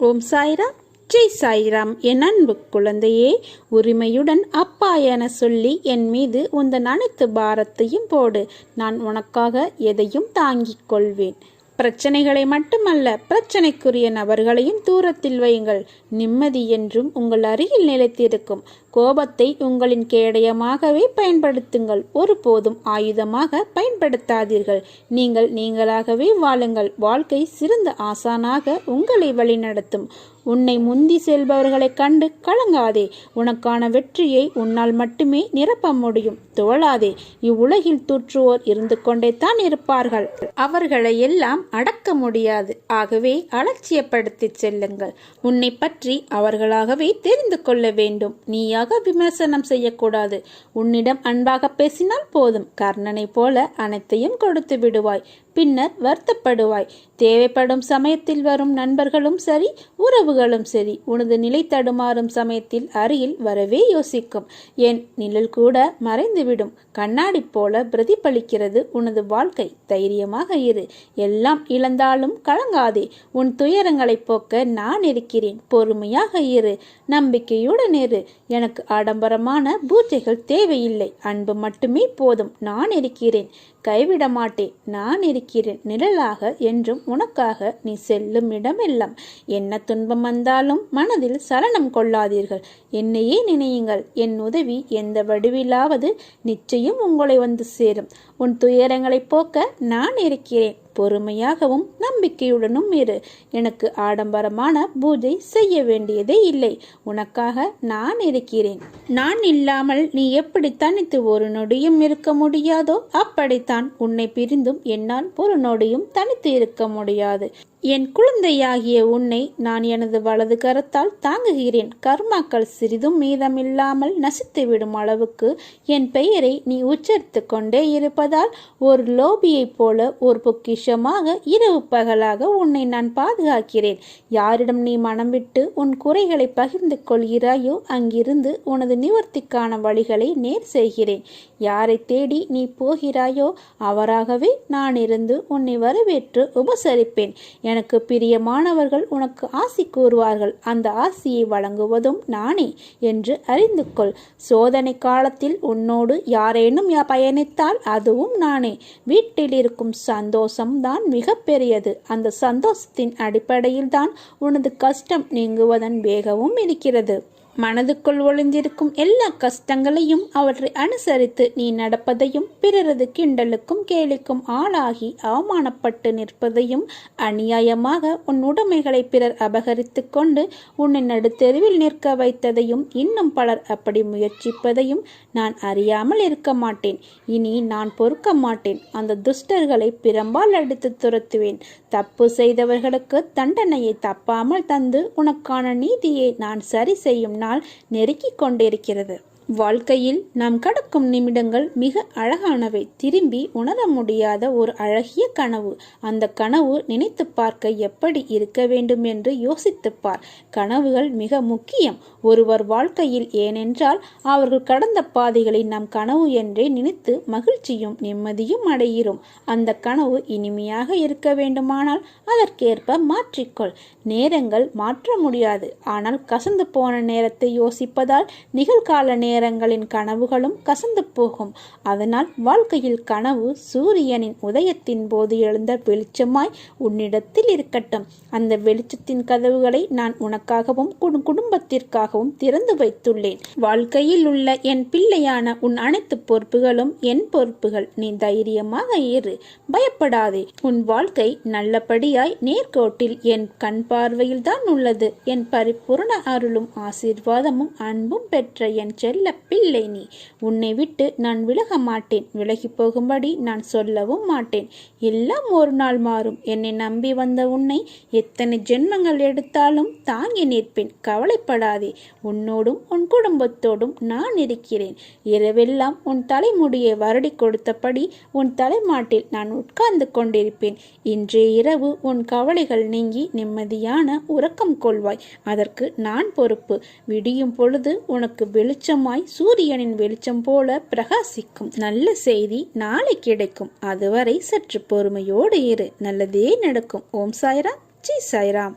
ஓம் சாய்ராம். ஜெய் சாய்ராம். என் அன்பு குழந்தையே உரிமையுடன் அப்பா என சொல்லி என் மீது உந்தன் அனைத்து பாரத்தையும் போடு. நான் உனக்காக எதையும் தாங்கிக் கொள்வேன். பிரச்சனைகளை மட்டுமல்ல பிரச்சனைக்குரிய நபர்களையும் தூரத்தில் வையுங்கள். நிம்மதி என்றும் உங்கள் அருகில் நிலைத்திருக்கும். கோபத்தை உங்களின் கேடயமாகவே பயன்படுத்துங்கள். ஒருபோதும் ஆயுதமாக பயன்படுத்தாதீர்கள். நீங்கள் நீங்களாகவே வாழுங்கள். வாழ்க்கை சிறந்த ஆசானாக உங்களை வழிநடத்தும். உன்னை முந்தி செல்பவர்களைக் கண்டு கலங்காதே. உனக்கான வெற்றியை உன்னால் மட்டுமே நிரப்ப முடியும். தோழாதே இவ்வுலகில் தூற்றுவோர் இருந்து கொண்டே தான் இருப்பார்கள். அவர்களை எல்லாம் அடக்க முடியாது. ஆகவே அலட்சியப்படுத்தி செல்லுங்கள். உன்னை பற்றி அவர்களாகவே தெரிந்து கொள்ள வேண்டும். நீயாக விமர்சனம் செய்யக்கூடாது. உன்னிடம் அன்பாக பேசினால் போதும். கர்ணனை போல அனைத்தையும் கொடுத்து விடுவாய். பின்னர் வருத்தப்படுவாய். தேவைப்படும் சமயத்தில் வரும் நண்பர்களும் சரி உறவுகளும் சரி உனது நிலை தடுமாறும் சமயத்தில் அருகில் வரவே யோசிக்கும். என் நிழல் கூட மறைந்துவிடும். கண்ணாடி போல பிரதிபலிக்கிறது உனது வாழ்க்கை. தைரியமாக இரு. எல்லாம் இழந்தாலும் கலங்காதே. உன் துயரங்களை போக்க நான் இருக்கிறேன். பொறுமையாக இரு. நம்பிக்கையுடன் இரு. எனக்கு ஆடம்பரமான பூஜைகள் தேவையில்லை. அன்பு மட்டுமே போதும். நான் இருக்கிறேன். கைவிட மாட்டேன் நான் இருக்கிறேன் நிழலாக என்றும் உனக்காக நீ செல்லும் இடமெல்லாம். என்ன துன்பம் வந்தாலும் மனதில் சலனம் கொள்ளாதீர்கள். என்னையே நினையுங்கள். என் உதவி எந்த வடிவிலாவது நிச்சயம் உங்களை வந்து சேரும். உன் துயரங்களை போக்க நான் இருக்கிறேன். பொறுமையாகவும் நம்பிக்கையுடனும் இரு. எனக்கு ஆடம்பரமான பூஜை செய்ய வேண்டியதே இல்லை. உனக்காக நான் இருக்கிறேன். நான் இல்லாமல் நீ எப்படி தனித்து ஒரு நொடியும் இருக்க முடியாதோ அப்படித்தான் உன்னை பிரிந்தும் என்னால் ஒரு நொடியும் தனித்து இருக்க முடியாது. என் குழந்தையாகிய உன்னை நான் எனது வலது கரத்தால் தாங்குகிறேன். கர்மாக்கள் சிறிதும் மீதமில்லாமல் நசித்துவிடும் அளவுக்கு என் பெயரை நீ உச்சரித்து கொண்டே இருப்பதால் ஒரு லோபியைப் போல ஒரு பொக்கிஷமாக இரவு பகலாக உன்னை நான் பாதுகாக்கிறேன். யாரிடம் நீ மனம் விட்டு உன் குறைகளை பகிர்ந்து கொள்கிறாயோ அங்கிருந்து உனது நிவர்த்திக்கான வழிகளை நேர் செய்கிறேன். யாரை தேடி நீ போகிறாயோ அவராகவே நான் இருந்து உன்னை வரவேற்று உபசரிப்பேன். எனக்கு பிரியமானவர்கள் உனக்கு ஆசி கூறுவார்கள். அந்த ஆசியை வழங்குவதும் நானே என்று அறிந்து கொள். சோதனை காலத்தில் உன்னோடு யாரேனும் பயணித்தால் அதுவும் நானே. வீட்டில் இருக்கும் சந்தோஷம் தான் மிகப்பெரியது அந்த சந்தோஷத்தின் அடிப்படையில் தான் உனது கஷ்டம் நீங்குவதன் வேகமும் இருக்கிறது. மனதுக்குள் ஒளிந்திருக்கும் எல்லா கஷ்டங்களையும் அவற்றை அனுசரித்து நீ நடப்பதையும் பிறரது கிண்டலுக்கும் கேலிக்கும் ஆளாகி அவமானப்பட்டு நிற்பதையும் அநியாயமாக உன் உடைமைகளை பிறர் அபகரித்து கொண்டு உன்னை நடுத்தெருவில் நிற்க வைத்ததையும் இன்னும் பலர் அப்படி முயற்சிப்பதையும் நான் அறியாமல் இருக்க மாட்டேன். இனி நான் பொறுக்க மாட்டேன். அந்த துஷ்டர்களை பிரம்பால் அடித்து துரத்துவேன். தப்பு செய்தவர்களுக்கு தண்டனையை தப்பாமல் தந்து உனக்கான நீதியை நான் சரி செய்யும் நான் நாள் நெருக்கிக் கொண்டிருக்கிறது. வாழ்க்கையில் நாம் கடக்கும் நிமிடங்கள் மிக அழகானவை. திரும்பி உணர முடியாத ஒரு அழகிய கனவு. அந்த கனவு நினைத்து பார்க்க எப்படி இருக்க வேண்டும் என்று யோசித்துப்பார் கனவுகள் மிக முக்கியம். ஒருவர் வாழ்க்கையில் ஏனென்றால் அவர்கள் கடந்த பாதைகளை நாம் கனவு என்றே நினைத்து மகிழ்ச்சியும் நிம்மதியும் அடைகிறோம் அந்த கனவு இனிமையாக இருக்க வேண்டுமானால் அதற்கேற்ப மாற்றிக்கொள். நேரங்கள் மாற்ற முடியாது. ஆனால் கசந்து போன நேரத்தை யோசிப்பதால் நிகழ்கால நேரம் நேரங்களின் கனவுகளும் கசந்து போகும். அதனால் வாழ்க்கையில் கனவு சூரியனின் உதயத்தின் போது எழுந்த வெளிச்சமாய் உன்னிடத்தில் இருக்கட்டும். அந்த வெளிச்சத்தின் கதவுகளை நான் உனக்காகவும் குடும்பத்திற்காகவும் திறந்து வைத்துள்ளேன். வாழ்க்கையில் உள்ள என் பிள்ளையான உன் அனைத்து பொறுப்புகளும் என் பொறுப்புகள். நீ தைரியமாக ஏறு பயப்படாதே. உன் வாழ்க்கை நல்லபடியாய் நேர்கோட்டில் என் கண் பார்வையில் தான் உள்ளது. என் பரிபூர்ண அருளும் ஆசீர்வாதமும் அன்பும் பெற்ற என் செல்ல பிள்ளை நீ. உன்னை விட்டு நான் விலக மாட்டேன். விலகி போகும்படி நான் சொல்லவும் மாட்டேன். எல்லாம் ஒரு நாள் மாறும். என்னை நம்பி வந்த உன்னை எத்தனை ஜென்மங்கள் எடுத்தாலும் தாங்கி நிற்பேன். கவலைப்படாதே. உன்னோடும் உன் குடும்பத்தோடும் நான் இருக்கிறேன். இரவெல்லாம் உன் தலைமுடியை வருடி கொடுத்தபடி உன் தலைமாட்டில் நான் உட்கார்ந்து கொண்டிருப்பேன். இன்றைய இரவு உன் கவலைகள் நீங்கி நிம்மதியான உறக்கம் கொள்வாய். அதற்கு நான் பொறுப்பு. விடியும் பொழுது உனக்கு வெளிச்சமாய் சூரியனின் வெளிச்சம் போல பிரகாசிக்கும். நல்ல செய்தி நாளை கிடைக்கும். அதுவரை சற்று பொறுமையோடு இரு. நல்லதே நடக்கும். ஓம் சாய்ராம். ஜி சாய்ராம்.